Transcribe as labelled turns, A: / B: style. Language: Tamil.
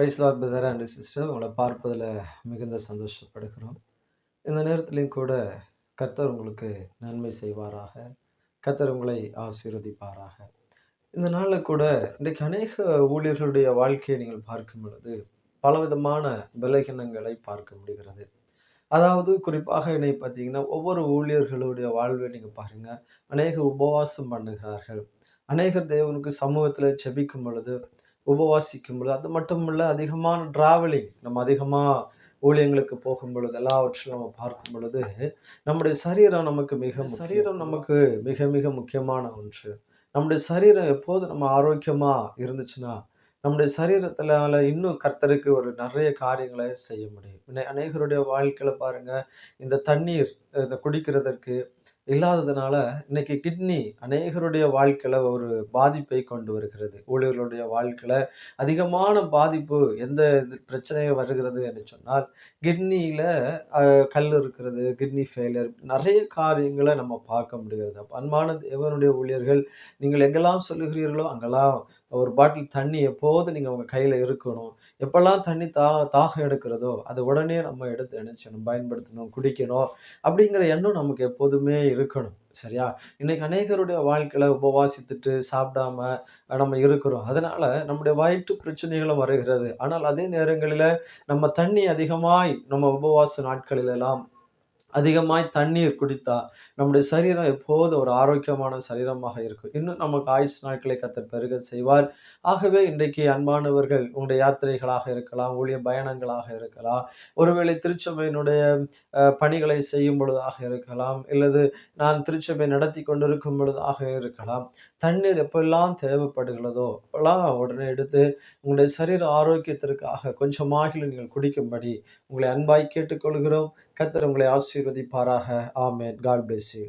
A: பிரைஸ் பிரதர் அண்ட் சிஸ்டர் உங்களை பார்ப்பதில் மிகுந்த சந்தோஷப்படுகிறோம். இந்த நேரத்திலையும் கூட கத்தர் உங்களுக்கு நன்மை செய்வாராக. கத்தர் உங்களை ஆசீர்வதிப்பாராக. இந்த நாளில் கூட இன்றைக்கு அநேக ஊழியர்களுடைய வாழ்க்கையை நீங்கள் பார்க்கும் பொழுது பலவிதமான விலகினங்களை பார்க்க முடிகிறது. அதாவது குறிப்பாக என்னை பார்த்தீங்கன்னா ஒவ்வொரு ஊழியர்களுடைய வாழ்வை நீங்கள் பாருங்கள் அநேக உபவாசம் பண்ணுகிறார்கள். அநேகர் தேவனுக்கு சமூகத்தில் செபிக்கும் பொழுது உபவாசிக்கும் பொழுது அது மட்டும் இல்லை அதிகமான டிராவலிங் நம்ம அதிகமாக ஊழியங்களுக்கு போகும் பொழுது எல்லாவற்றிலும் நம்ம பார்க்கும் பொழுது நம்முடைய சரீரம் நமக்கு மிக சரீரம் நமக்கு மிக மிக முக்கியமான ஒன்று. நம்முடைய சரீரம் எப்போது நம்ம ஆரோக்கியமாக இருந்துச்சுன்னா நம்முடைய சரீரத்தினால இன்னும் கர்த்தருக்கு ஒரு நிறைய காரியங்களை செய்ய முடியும். அநேகருடைய வாழ்க்கையில் பாருங்க இந்த தண்ணீர் இதை குடிக்கிறதற்கு இல்லாததுனால இன்னைக்கு கிட்னி அநேகருடைய வாழ்க்கையில் ஒரு பாதிப்பை கொண்டு வருகிறது. ஊழியர்களுடைய வாழ்க்கையில் அதிகமான பாதிப்பு எந்த இது பிரச்சனை வருகிறது என்று சொன்னால் கிட்னியில் கல் இருக்கிறது கிட்னி ஃபெயிலியர் நிறைய காரியங்களை நம்ம பார்க்க முடிகிறது. அப்போ அன்பான தேவனுடைய ஊழியர்கள் நீங்கள் எங்கெல்லாம் சொல்லுகிறீர்களோ அங்கெல்லாம் ஒரு பாட்டில் தண்ணி எப்போது நீங்கள் உங்கள் கையில் இருக்கணும் எப்போல்லாம் தண்ணி தா தாகம் எடுக்கிறதோ அதை உடனே நம்ம எடுத்து நினைச்சணும் பயன்படுத்தணும் குடிக்கணும் அப்படிங்கிற எண்ணம் நமக்கு எப்போதுமே இருக்கணும் சரியா? இன்னைக்கு அநேகருடைய வாழ்க்கையில் உபவாசித்துட்டு சாப்பிடாம நம்ம இருக்கிறோம். அதனால நம்முடைய வயிற்று பிரச்சனைகளும் வருகிறது. ஆனால் அதே நேரங்களில் நம்ம தண்ணி அதிகமாய் நம்ம உபவாச நாட்களிலெல்லாம் அதிகமாய் தண்ணீர் குடித்தா நம்முடைய சரீரம் எப்போது ஒரு ஆரோக்கியமான சரீரமாக இருக்கும். இன்னும் நமக்கு ஆயுஷ் நாட்களை கத்தர் பெருக செய்வார். ஆகவே இன்றைக்கு அன்பானவர்கள் உங்களுடைய யாத்திரைகளாக இருக்கலாம் ஊழிய பயணங்களாக இருக்கலாம் ஒருவேளை திருச்சபையினுடைய பணிகளை செய்யும் பொழுதாக இருக்கலாம் அல்லது நான் திருச்சபை நடத்தி கொண்டிருக்கும் பொழுதாக இருக்கலாம் தண்ணீர் எப்பெல்லாம் தேவைப்படுகிறதோ அப்பெல்லாம் உடனே எடுத்து உங்களுடைய சரீர ஆரோக்கியத்திற்காக கொஞ்சமாக நீங்கள் குடிக்கும்படி உங்களை அன்பாய் கேட்டுக்கொள்கிறோம். கத்தர் உங்களை ஆசிரியர் ஆசீர்வதிப்பாராக. ஆமேன். God bless you